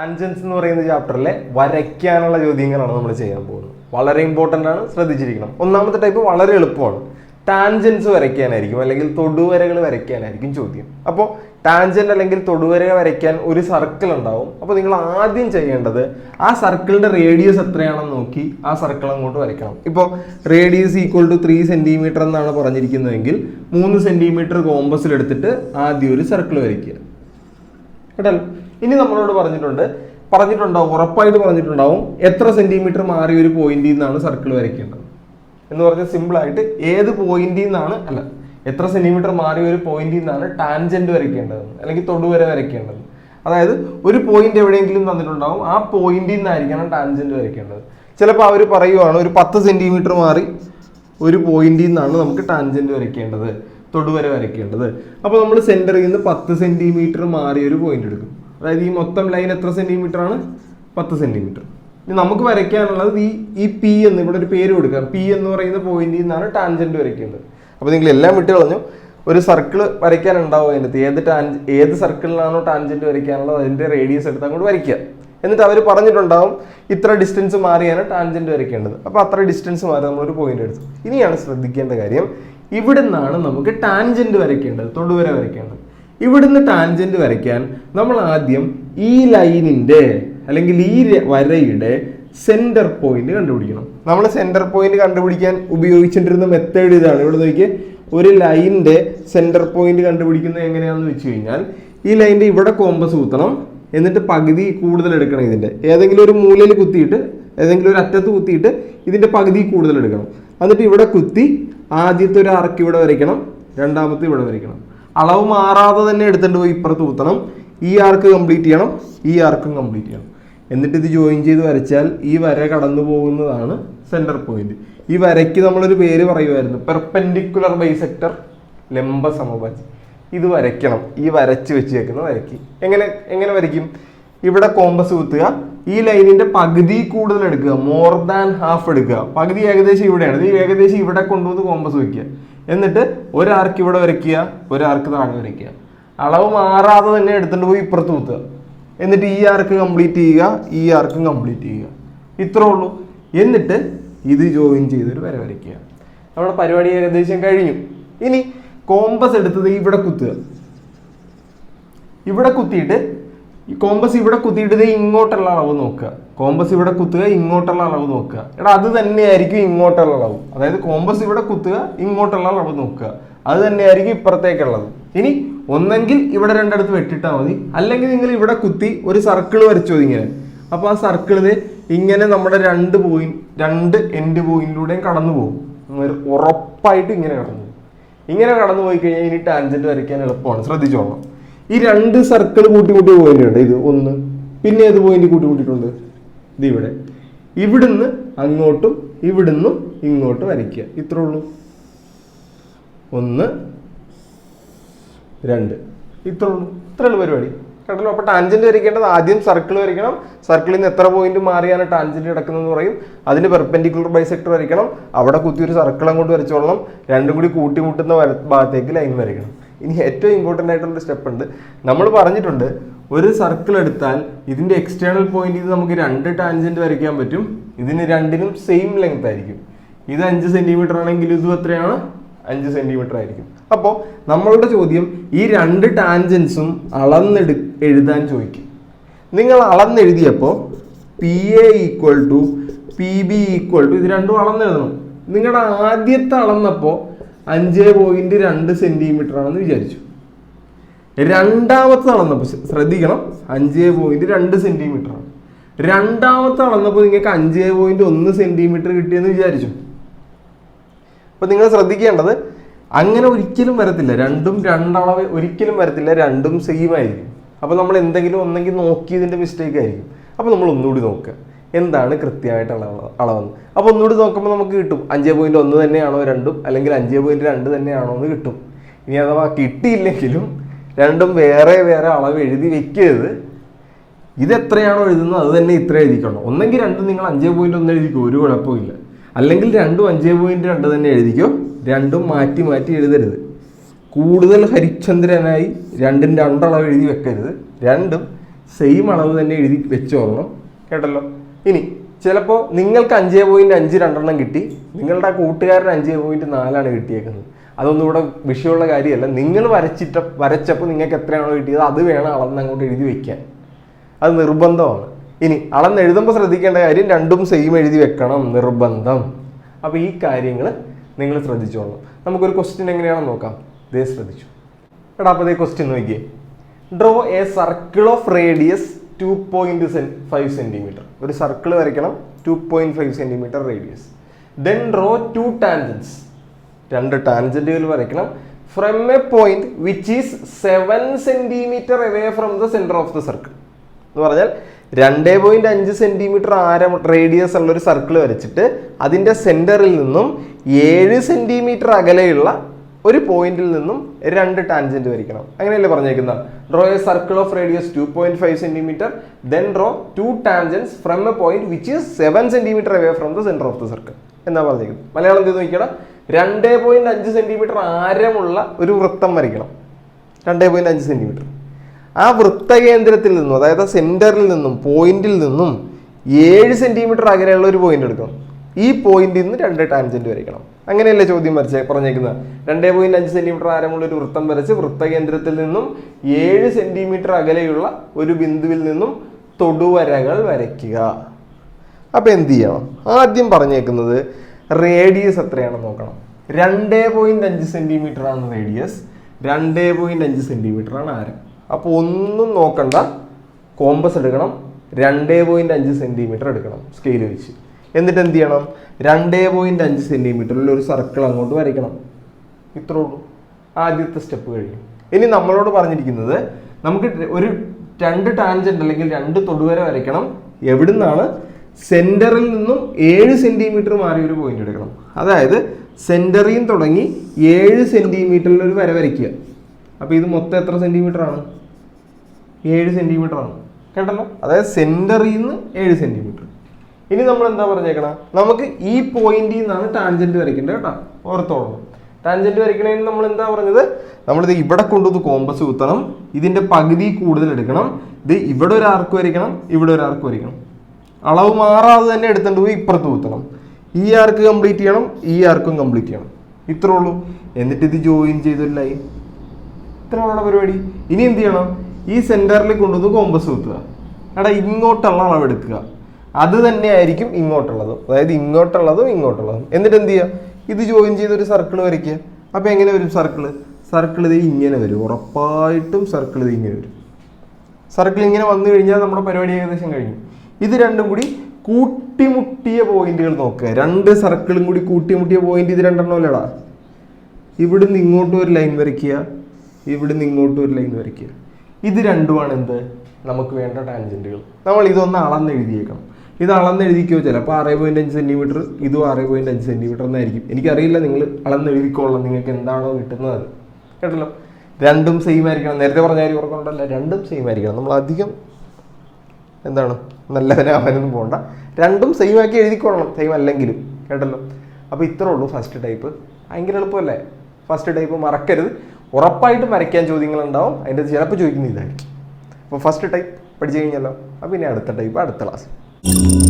Tangents എന്ന് പറയുന്ന ചാപ്റ്ററിലെ വരയ്ക്കാനുള്ള ചോദ്യങ്ങളാണ് നമ്മൾ ചെയ്യാൻ പോകുന്നത്. വളരെ ഇമ്പോർട്ടന്റ് ആണ് ശ്രദ്ധിച്ചിരിക്കണം. ഒന്നാമത്തെ ടൈപ്പ് വളരെ എളുപ്പമാണ്. ടാൻജൻസ് വരയ്ക്കാനായിരിക്കും അല്ലെങ്കിൽ തൊടുവരകൾ വരയ്ക്കാനായിരിക്കും ചോദ്യം. അപ്പോൾ ടാൻജന്റ് അല്ലെങ്കിൽ തൊടുവരകൾ വരയ്ക്കാൻ ഒരു സർക്കിൾ ഉണ്ടാവും. അപ്പോൾ നിങ്ങൾ ആദ്യം ചെയ്യേണ്ടത് ആ സർക്കിളിന്റെ റേഡിയസ് എത്രയാണെന്ന് നോക്കി ആ സർക്കിൾ അങ്ങോട്ട് വരയ്ക്കണം. ഇപ്പോൾ radius equal to three centimetre എന്നാണ് പറഞ്ഞിരിക്കുന്നതെങ്കിൽ മൂന്ന് സെന്റിമീറ്റർ കോമ്പസിൽ എടുത്തിട്ട് ആദ്യം ഒരു സർക്കിൾ വരയ്ക്കുക. കേട്ടല്ലോ? ഇനി നമ്മളോട് പറഞ്ഞിട്ടുണ്ട് പറഞ്ഞിട്ടുണ്ടാവും ഉറപ്പായിട്ട് പറഞ്ഞിട്ടുണ്ടാവും എത്ര സെന്റിമീറ്റർ മാറി ഒരു പോയിന്റിൽ നിന്നാണ് സർക്കിൾ വരയ്ക്കേണ്ടത്. എന്ന് പറഞ്ഞാൽ സിമ്പിൾ ആയിട്ട് ഏത് പോയിന്റിൽ നിന്നാണ് അല്ല എത്ര സെന്റിമീറ്റർ മാറി ഒരു പോയിന്റിൽ നിന്നാണ് ടാൻജന്റ് വരയ്ക്കേണ്ടത് അല്ലെങ്കിൽ തൊടുവര വരയ്ക്കേണ്ടത്. അതായത് ഒരു പോയിന്റ് എവിടെയെങ്കിലും തന്നിട്ടുണ്ടാവും ആ പോയിന്റിൽ നിന്നായിരിക്കണം ടാൻജന്റ് വരയ്ക്കേണ്ടത്. ചിലപ്പോൾ അവർ പറയുവാണ് ഒരു പത്ത് സെന്റിമീറ്റർ മാറി ഒരു പോയിന്റിൽ നിന്നാണ് നമുക്ക് ടാൻജന്റ് വരയ്ക്കേണ്ടത്. തൊടുവര വരയ്ക്കേണ്ടത്. അപ്പോൾ നമ്മൾ സെന്ററിൽ നിന്ന് പത്ത് സെന്റിമീറ്റർ മാറി ഒരു പോയിന്റ് എടുക്കും. അതായത് ഈ മൊത്തം ലൈൻ എത്ര സെന്റിമീറ്റർ ആണ്? പത്ത് സെന്റിമീറ്റർ ഇനി നമുക്ക് വരയ്ക്കാനുള്ളത് ഈ ഈ പി എന്ന് ഇവിടെ ഒരു പേര് കൊടുക്കാം. പി എന്ന് പറയുന്ന പോയിന്റിൽ നിന്നാണ് ടാൻജന്റ് വരയ്ക്കേണ്ടത്. അപ്പോൾ നിങ്ങൾ എല്ലാം വിട്ട് കളഞ്ഞു. ഒരു സർക്കിൾ വരയ്ക്കാനുണ്ടാവും അതിന്റെ ഏത് ടാൻജ് ഏത് സർക്കിളിലാണോ ടാൻജന്റ് വരയ്ക്കാനുള്ളത് അതിന്റെ റേഡിയസ് എടുത്ത് അങ്ങോട്ട് വരയ്ക്കുക. എന്നിട്ട് അവർ പറഞ്ഞിട്ടുണ്ടാവും ഇത്ര ഡിസ്റ്റൻസ് മാറിയാണ് ടാൻജന്റ് വരയ്ക്കേണ്ടത്. അപ്പോൾ അത്ര ഡിസ്റ്റൻസ് മാറി നമ്മളൊരു പോയിന്റ് എടുത്തു. ഇനിയാണ് ശ്രദ്ധിക്കേണ്ട കാര്യം. ഇവിടെ നിന്നാണ് നമുക്ക് ടാൻജന്റ് വരയ്ക്കേണ്ടത് തൊടുവര വരയ്ക്കേണ്ടത്. ഇവിടുന്ന് ടാൻജന്റ് വരയ്ക്കാൻ നമ്മൾ ആദ്യം ഈ ലൈനിന്റെ അല്ലെങ്കിൽ ഈ വരയുടെ സെന്റർ പോയിന്റ് കണ്ടുപിടിക്കണം. നമ്മൾ സെന്റർ പോയിന്റ് കണ്ടുപിടിക്കാൻ ഉപയോഗിച്ചിട്ടിരുന്ന മെത്തേഡ് ഇതാണ്. ഇവിടെ നോക്കിയേ ഒരു ലൈനിന്റെ സെന്റർ പോയിന്റ് കണ്ടുപിടിക്കുന്നത് എങ്ങനെയാണെന്ന് വെച്ച് കഴിഞ്ഞാൽ ഈ ലൈനിന്റെ ഇവിടെ കോമ്പസ് കുത്തണം എന്നിട്ട് പകുതി കൂടുതൽ എടുക്കണം ഇതിന്റെ. ഏതെങ്കിലും ഒരു മൂലയിൽ കുത്തിയിട്ട് ഏതെങ്കിലും ഒരു അറ്റത്ത് കുത്തിയിട്ട് ഇതിന്റെ പകുതി കൂടുതൽ എടുക്കണം. എന്നിട്ട് ഇവിടെ കുത്തി ആദ്യത്തെ ഒരു ആർക്ക് ഇവിടെ വരയ്ക്കണം രണ്ടാമത്തെ ഇവിടെ വരയ്ക്കണം. അളവ് മാറാതെ തന്നെ എടുത്തിട്ട് പോയി ഇപ്പുറത്ത് കുത്തണം. ഈ ആർക്ക് കംപ്ലീറ്റ് ചെയ്യണം ഈ ആർക്കും കംപ്ലീറ്റ് ചെയ്യണം. എന്നിട്ട് ഇത് ജോയിൻ ചെയ്ത് വരച്ചാൽ ഈ വര കടന്നു പോകുന്നതാണ് സെന്റർ പോയിന്റ് ഈ വരയ്ക്ക് നമ്മളൊരു പേര് പറയുമായിരുന്നു പെർപെൻഡിക്കുലർ ബൈസെക്ടർ ലംബ സമപാചി ഇത് വരയ്ക്കണം ഈ വരച്ച് വെച്ചേക്കുന്ന വരയ്ക്ക്. എങ്ങനെ എങ്ങനെ വരയ്ക്കും? ഇവിടെ കോമ്പസ് കുത്തുക ഈ ലൈനിന്റെ പകുതി കൂടുതൽ എടുക്കുക മോർ ദാൻ ഹാഫ് എടുക്കുക. പകുതി ഏകദേശം ഇവിടെയാണ്. ഈ ഏകദേശം ഇവിടെ കൊണ്ടുവന്ന് കോമ്പസ് വയ്ക്കുക എന്നിട്ട് ഒരാർക്ക് ഇവിടെ വരയ്ക്കുക ഒരാർക്ക് താഴെ വരയ്ക്കുക. അളവ് മാറാതെ തന്നെ എടുത്തിട്ട് പോയി ഇപ്പുറത്ത് കുത്തുക. എന്നിട്ട് ഈ ആർക്ക് കംപ്ലീറ്റ് ചെയ്യുക ഈ ആർക്കും കംപ്ലീറ്റ് ചെയ്യുക. ഇത്രേ ഉള്ളൂ. എന്നിട്ട് ഇത് ജോയിൻ ചെയ്തൊരു വര വരയ്ക്കുക. നമ്മുടെ പരിപാടി ഏകദേശം കഴിഞ്ഞു. ഇനി കോമ്പസ് എടുത്തത് ഇവിടെ കുത്തുക. ഇവിടെ കുത്തിയിട്ട് ഈ കോമ്പസ് ഇവിടെ കുത്തിയിട്ട് ഇങ്ങോട്ടുള്ള അളവ് നോക്കുക. കോമ്പസ് ഇവിടെ കുത്തുക ഇങ്ങോട്ടുള്ള അളവ് നോക്കുക. എടാ അത് തന്നെയായിരിക്കും ഇങ്ങോട്ടുള്ള അളവ്. അതായത് കോമ്പസ് ഇവിടെ കുത്തുക ഇങ്ങോട്ടുള്ള അളവ് നോക്കുക. അത് തന്നെയായിരിക്കും ഇപ്പുറത്തേക്കുള്ളത്. ഇനി ഒന്നെങ്കിൽ ഇവിടെ രണ്ടിടത്ത് വെട്ടിട്ടാൽ മതി. അല്ലെങ്കിൽ നിങ്ങൾ ഇവിടെ കുത്തി ഒരു സർക്കിൾ വരച്ചു ഇങ്ങനെ. അപ്പൊ ആ സർക്കിളിന് ഇങ്ങനെ നമ്മുടെ രണ്ട് പോയിന്റ് രണ്ട് എൻഡ് പോയിന്റിലൂടെയും കടന്നു പോകും. ഉറപ്പായിട്ട് ഇങ്ങനെ കടന്നു പോകും. ഇങ്ങനെ കടന്നു പോയി കഴിഞ്ഞാൽ ഇനി ടാൻജന്റ് വരയ്ക്കാൻ എളുപ്പമാണ്. ശ്രദ്ധിച്ചോളാം ഈ രണ്ട് സർക്കിൾ കൂട്ടി കൂട്ടി പോയിന്റ് ഉണ്ട് ഇത് ഒന്ന് പിന്നെ ഏത് പോയിന്റ് കൂട്ടി കൂട്ടിയിട്ടുണ്ട്? ഇത് ഇവിടെ. ഇവിടുന്ന് അങ്ങോട്ടും ഇവിടുന്നും ഇങ്ങോട്ടും വരയ്ക്കുക. ഇത്രേ ഉള്ളൂ. ഒന്ന് രണ്ട്. ഇത്രേ ഉള്ളൂ. ഇത്രേ ഉള്ളൂ പരിപാടി. കേട്ടല്ലോ അപ്പൊ ടാൻജന്റ് വരയ്ക്കേണ്ടത് ആദ്യം സർക്കിൾ വരയ്ക്കണം. സർക്കിളിൽ നിന്ന് എത്ര പോയിന്റ് മാറിയാണ് ടാൻജന്റ് കിടക്കുന്നതെന്ന് പറയും. അതിന് പെർപെൻഡിക്കുലർ ബൈസെക്ടർ വരയ്ക്കണം. അവിടെ കുത്തി ഒരു സർക്കിൾ അങ്ങോട്ട് വരച്ചോളണം. രണ്ടും കൂടി കൂട്ടിമുട്ടുന്ന ഭാഗത്തേക്ക് ലൈൻ വരയ്ക്കണം. ഇനി ഏറ്റവും ഇമ്പോർട്ടന്റ് ആയിട്ടുള്ള സ്റ്റെപ്പ് ഉണ്ട്. നമ്മൾ പറഞ്ഞിട്ടുണ്ട് ഒരു സർക്കിൾ എടുത്താൽ ഇതിന്റെ എക്സ്റ്റേണൽ പോയിന്റ് ഇത് നമുക്ക് രണ്ട് ടാൻജന്റ് വരയ്ക്കാൻ പറ്റും. ഇതിന് രണ്ടിനും സെയിം ലെങ്ത് ആയിരിക്കും. ഇത് അഞ്ച് സെന്റിമീറ്റർ ആണെങ്കിൽ ഇതും എത്രയാണ്? അഞ്ച് സെന്റിമീറ്റർ ആയിരിക്കും. അപ്പോൾ നമ്മളുടെ ചോദ്യം ഈ രണ്ട് ടാൻജൻസും അളന്നെടു എഴുതാൻ ചോദിക്കും. നിങ്ങൾ അളന്നെഴുതിയപ്പോൾ P A equal to P B equal to ഇത് രണ്ടും അളന്നെഴുതണം. നിങ്ങളുടെ ആദ്യത്തെ അളന്നപ്പോൾ അഞ്ച് പോയിന്റ് രണ്ട് സെന്റിമീറ്റർ ആണെന്ന് വിചാരിച്ചു. രണ്ടാമത്തെ അളന്നപ്പോൾ ശ്രദ്ധിക്കണം. അഞ്ച് പോയിന്റ് രണ്ട് സെന്റിമീറ്റർ ആണ്. രണ്ടാമത്തെ അളന്നപ്പോൾ നിങ്ങൾക്ക് അഞ്ച് പോയിന്റ് ഒന്ന് സെന്റിമീറ്റർ കിട്ടിയെന്ന് വിചാരിച്ചു. അപ്പൊ നിങ്ങൾ ശ്രദ്ധിക്കേണ്ടത് അങ്ങനെ ഒരിക്കലും വരത്തില്ല. രണ്ടും രണ്ടളവ് ഒരിക്കലും വരത്തില്ല. രണ്ടും സെയിം ആയിരിക്കും. അപ്പൊ നമ്മൾ എന്തെങ്കിലും ഒന്നെങ്കിൽ നോക്കിയതിന്റെ മിസ്റ്റേക്ക് ആയിരിക്കും. അപ്പൊ നമ്മൾ ഒന്നുകൂടി നോക്കുക. എന്താണ് കൃത്യമായിട്ടുള്ള അളവ് അളവെന്ന്. അപ്പൊ ഒന്നുകൂടി നോക്കുമ്പോൾ നമുക്ക് കിട്ടും. അഞ്ച് പോയിന്റ് ഒന്ന് തന്നെയാണോ രണ്ടും? അല്ലെങ്കിൽ അഞ്ച് പോയിന്റ് രണ്ട് തന്നെയാണോ എന്ന് കിട്ടും. ഇനി അഥവാ കിട്ടിയില്ലെങ്കിലും രണ്ടും വേറെ വേറെ അളവ് എഴുതി വെക്കരുത്. ഇത് എത്രയാണോ എഴുതുന്നത് അത് തന്നെ ഇത്ര എഴുതിക്കണം. ഒന്നെങ്കിൽ രണ്ടും നിങ്ങൾ അഞ്ച് പോയിന്റ് ഒന്ന് എഴുതിക്കോ ഒരു കുഴപ്പമില്ല. അല്ലെങ്കിൽ രണ്ടും അഞ്ച് പോയിന്റ് രണ്ട് തന്നെ എഴുതിക്കോ രണ്ടും മാറ്റി മാറ്റി എഴുതരുത്. കൂടുതൽ ഹരിചന്ദ്രനായി രണ്ടും രണ്ടളവ് എഴുതി വെക്കരുത്. രണ്ടും സെയിം അളവ് തന്നെ എഴുതി വെച്ചോളണം. കേട്ടല്ലോ? ഇനി ചിലപ്പോൾ നിങ്ങൾക്ക് അഞ്ച് പോയിന്റ് അഞ്ച് രണ്ടെണ്ണം കിട്ടി നിങ്ങളുടെ കൂട്ടുകാരൻ അഞ്ച് പോയിന്റ് നാലാണ് കിട്ടിയേക്കുന്നത്. അതൊന്നും ഇവിടെ വിഷയമുള്ള കാര്യമല്ല. നിങ്ങൾ വരച്ചിട്ട വരച്ചപ്പോൾ നിങ്ങൾക്ക് എത്രയാണോ കിട്ടിയത് അത് വേണം അളന്ന് അങ്ങോട്ട് എഴുതി വെക്കാൻ. അത് നിർബന്ധമാണ്. ഇനി അളന്ന് എഴുതുമ്പോൾ ശ്രദ്ധിക്കേണ്ട കാര്യം രണ്ടും സെയിം എഴുതി വെക്കണം. നിർബന്ധം. അപ്പോൾ ഈ കാര്യങ്ങൾ നിങ്ങൾ ശ്രദ്ധിച്ചോളണം. നമുക്കൊരു ക്വസ്റ്റ്യൻ എങ്ങനെയാണെന്ന് നോക്കാം. ദേ ശ്രദ്ധിച്ചു. എടാ അപ്പോൾ ഇതേ ക്വസ്റ്റ്യൻ നോക്കിയേ. Draw a circle of radius two point five centimetre ഒരു സർക്കിൾ വരയ്ക്കണം two point five centimetre radius then draw two tangents രണ്ട് ടാൻജന്റുകൾ വരയ്ക്കണം. From a point which is seven centimetre away from the centre of the circle എന്ന് പറഞ്ഞാൽ രണ്ട് point അഞ്ച് centimetre ആരം റേഡിയസ് ഉള്ള ഒരു സർക്കിൾ വരച്ചിട്ട് അതിന്റെ സെന്ററിൽ നിന്നും ഏഴ് സെന്റിമീറ്റർ അകലെയുള്ള ഒരു പോയിന്റിൽ നിന്നും രണ്ട് ടാൻജന്റ് വരയ്ക്കണം. അങ്ങനെയല്ലേ പറഞ്ഞേക്കുന്നത് draw a circle of radius two point five centimetre then draw two tangents from a point which is seven centimetre away from the centre of the circle എന്നാ പറഞ്ഞേക്കുന്നത് മലയാളം എന്ത് നോക്കിയാൽ രണ്ട് പോയിന്റ് അഞ്ച് സെന്റിമീറ്റർ ആരമുള്ള ഒരു വൃത്തം വരയ്ക്കണം. രണ്ട് പോയിന്റ് അഞ്ച് സെന്റിമീറ്റർ ആ വൃത്തകേന്ദ്രത്തിൽ നിന്നും അതായത് സെന്ററിൽ നിന്നും പോയിന്റിൽ നിന്നും ഏഴ് സെന്റിമീറ്റർ അകലെയുള്ള ഒരു പോയിന്റ് എടുക്കണം. ഈ പോയിന്റിൽ നിന്ന് രണ്ട് ടാൻജന്റ് വരയ്ക്കണം. അങ്ങനെയല്ലേ ചോദ്യം വരച്ച് പറഞ്ഞേക്കുന്നത്. രണ്ടേ പോയിന്റ് അഞ്ച് സെന്റിമീറ്റർ ആരമുള്ള ഒരു വൃത്തം വരച്ച് വൃത്തകേന്ദ്രത്തിൽ നിന്നും ഏഴ് സെന്റിമീറ്റർ അകലെയുള്ള ഒരു ബിന്ദുവിൽ നിന്നും തൊടുവരകൾ വരയ്ക്കുക. അപ്പൊ എന്ത് ചെയ്യണം? ആദ്യം പറഞ്ഞേക്കുന്നത് റേഡിയസ് എത്രയാണെന്ന് നോക്കണം. രണ്ടേ പോയിന്റ് അഞ്ച് സെന്റിമീറ്റർ ആണ് റേഡിയസ് രണ്ടേ പോയിന്റ് അഞ്ച് സെന്റിമീറ്റർ ആണ് ആരം. അപ്പോൾ ഒന്നും നോക്കണ്ട കോമ്പസ് എടുക്കണം രണ്ടേ പോയിന്റ് അഞ്ച് സെന്റിമീറ്റർ എടുക്കണം സ്കെയിൽ വെച്ച്. എന്നിട്ട് എന്ത് ചെയ്യണം? രണ്ടേ പോയിന്റ് അഞ്ച് സെന്റിമീറ്ററിൽ ഒരു സർക്കിൾ അങ്ങോട്ട് വരയ്ക്കണം. ഇത്രേ ഉള്ളൂ. ആദ്യത്തെ സ്റ്റെപ്പ് കഴിഞ്ഞു. ഇനി നമ്മളോട് പറഞ്ഞിരിക്കുന്നത് നമുക്ക് ഒരു രണ്ട് ടാൻജന്റ് അല്ലെങ്കിൽ രണ്ട് തൊടുവര വരയ്ക്കണം. എവിടുന്നാണ്? സെന്ററിൽ നിന്നും ഏഴ് സെന്റിമീറ്റർ മാറി ഒരു പോയിന്റ് എടുക്കണം. അതായത് സെന്ററിൽ നിന്ന് തുടങ്ങി ഏഴ് സെന്റിമീറ്ററിൽ ഒരു വര വരയ്ക്കുക. അപ്പൊ ഇത് മൊത്തം എത്ര സെന്റിമീറ്റർ ആണ്? ഏഴ് സെന്റിമീറ്റർ ആണ്. കേട്ടല്ലോ അതായത് സെന്ററിൽ നിന്ന് ഏഴ് സെന്റിമീറ്റർ ഇനി നമ്മൾ എന്താ പറഞ്ഞേക്കണം? നമുക്ക് ഈ പോയിന്റിൽ നിന്നാണ് ടാൻജന്റ് വരയ്ക്കേണ്ടത് കേട്ടോ. ഓർത്തോളം. ടാൻജന്റ് വരയ്ക്കണേന് നമ്മൾ എന്താ പറഞ്ഞത്? നമ്മളിത് ഇവിടെ കൊണ്ടുവന്ന് കോമ്പസ് കുത്തണം. ഇതിന്റെ പകുതി കൂടുതൽ എടുക്കണം. ഇത് ഇവിടെ ഒരു ആർക്ക് വരയ്ക്കണം ഇവിടെ ഒരു ആർക്ക് വരയ്ക്കണം. അളവ് മാറാതെ തന്നെ എടുത്തുകൊണ്ട് പോയി ഇപ്പുറത്ത് കുത്തണം. ഈ ആർക്ക് കംപ്ലീറ്റ് ചെയ്യണം ഈ ആർക്കും കംപ്ലീറ്റ് ചെയ്യണം. ഇത്രേ ഉള്ളൂ. എന്നിട്ട് ഇത് ജോയിൻ ചെയ്തൊരു ലൈൻ ഇത്രയുള്ള പരിപാടി. ഇനി എന്ത് ചെയ്യണം? ഈ സെന്ററിൽ കൊണ്ടുവന്ന് കോമ്പസ് കുത്തുക. എടാ ഇങ്ങോട്ടുള്ള അളവ് എടുക്കുക അത് തന്നെ ആയിരിക്കും ഇങ്ങോട്ടുള്ളതും. അതായത് ഇങ്ങോട്ടുള്ളതും ഇങ്ങോട്ടുള്ളതും. എന്നിട്ട് എന്ത് ചെയ്യുക ഇത് ജോയിൻ ചെയ്ത് ഒരു സർക്കിൾ വരയ്ക്കുക. അപ്പോൾ എങ്ങനെ വരും സർക്കിൾ സർക്കിൾ ഇത് ഇങ്ങനെ വരും. ഉറപ്പായിട്ടും സർക്കിൾ ഇത് ഇങ്ങനെ വരും. സർക്കിൾ ഇങ്ങനെ വന്നു കഴിഞ്ഞാൽ നമ്മുടെ പരിപാടി ഏകദേശം കഴിഞ്ഞു. ഇത് രണ്ടും കൂടി കൂട്ടിമുട്ടിയ പോയിന്റുകൾ നോക്കുക. രണ്ട് സർക്കിളും കൂടി കൂട്ടിമുട്ടിയ പോയിന്റ് ഇത് രണ്ടെണ്ണം അല്ലടാ ഇവിടുന്ന് ഇങ്ങോട്ടും ഒരു ലൈൻ വരയ്ക്കുക. ഇവിടുന്ന് ഇങ്ങോട്ടും ഒരു ലൈൻ വരയ്ക്കുക. ഇത് രണ്ടുമാണ് എന്ത്? നമുക്ക് വേണ്ട ടാൻജന്റുകൾ നമ്മൾ ഇതൊന്ന് അളന്ന് എഴുതിയേക്കണം. ഇത് അളന്ന് എഴുതിക്കോ ചിലപ്പോൾ ആറ് പോയിന്റ് അഞ്ച് സെന്റിമീറ്റർ ഇതും ആറ് പോയിന്റ് അഞ്ച് സെന്റിമീറ്റർ എന്നായിരിക്കും. എനിക്കറിയില്ല നിങ്ങൾ അളന്ന് എഴുതിക്കോളാം നിങ്ങൾക്ക് എന്താണോ കിട്ടുന്നത്. കേട്ടല്ലോ? രണ്ടും സെയിം ആയിരിക്കണം. നേരത്തെ പറഞ്ഞ കാര്യം ഓർക്കൊണ്ടല്ല രണ്ടും സെയിം ആയിരിക്കണം. നമ്മൾ അധികം എന്താണ്? നല്ലവനാവാനൊന്നും പോകണ്ട രണ്ടും സെയിം ആക്കി എഴുതിക്കൊള്ളണം സെയിം അല്ലെങ്കിലും. കേട്ടല്ലോ? അപ്പോൾ ഇത്രേ ഉള്ളൂ ഫസ്റ്റ് ടൈപ്പ് ഭയങ്കര എളുപ്പമല്ലേ? ഫസ്റ്റ് ടൈപ്പ് മറക്കരുത്. ഉറപ്പായിട്ടും വരയ്ക്കാൻ ചോദ്യങ്ങളുണ്ടാവും. അതിന്റെ ചിലപ്പോൾ ചോദിക്കുന്ന ഇതായിരിക്കും. അപ്പോൾ ഫസ്റ്റ് ടൈപ്പ് പഠിച്ചു കഴിഞ്ഞല്ലോ. അപ്പോൾ പിന്നെ അടുത്ത ടൈപ്പ് അടുത്ത ക്ലാസ് you